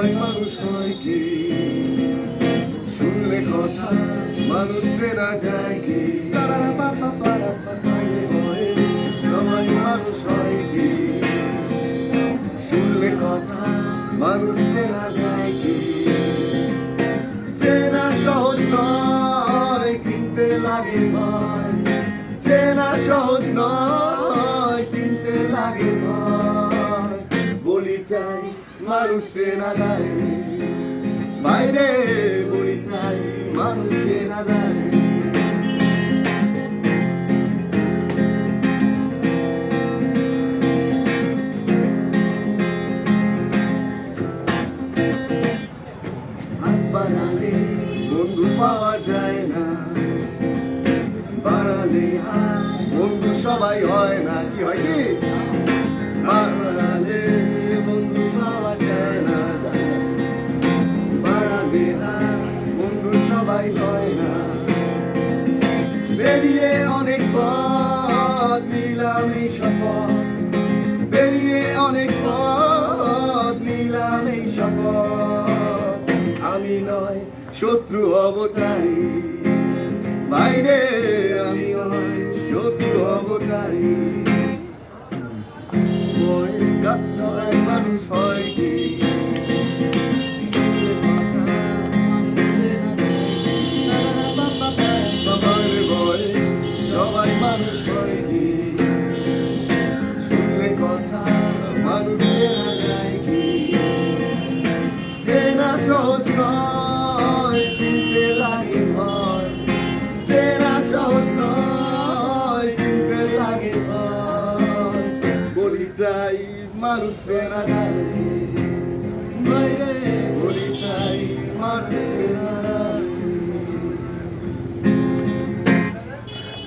সবাই মানুষ হয় কি? শুনলে কথা মানুষ চেনা যায় কি? মানুষ হয় যায় কি? সহজ নয়, চিনতে লাগে ভয়। মানুষ চেনা দেয় বাইরে বলি তাই মানুষ চেনা দেয় বন্ধু পাওয়া যায় না, বাড়ালে হাত হয় না। বেরিয়ে অনেক বেরিয়ে অনেক আমি নয়, শত্রু হব তাই বাইরে আমি নয়, শত্রু মানুষ হয় কি? শুনলে কথা, মানুষ চেনা যায় কি? চেনা সহজ নয়, চিনতে লাগে ভয়। চেনা সহজ নয়, চিনতে লাগে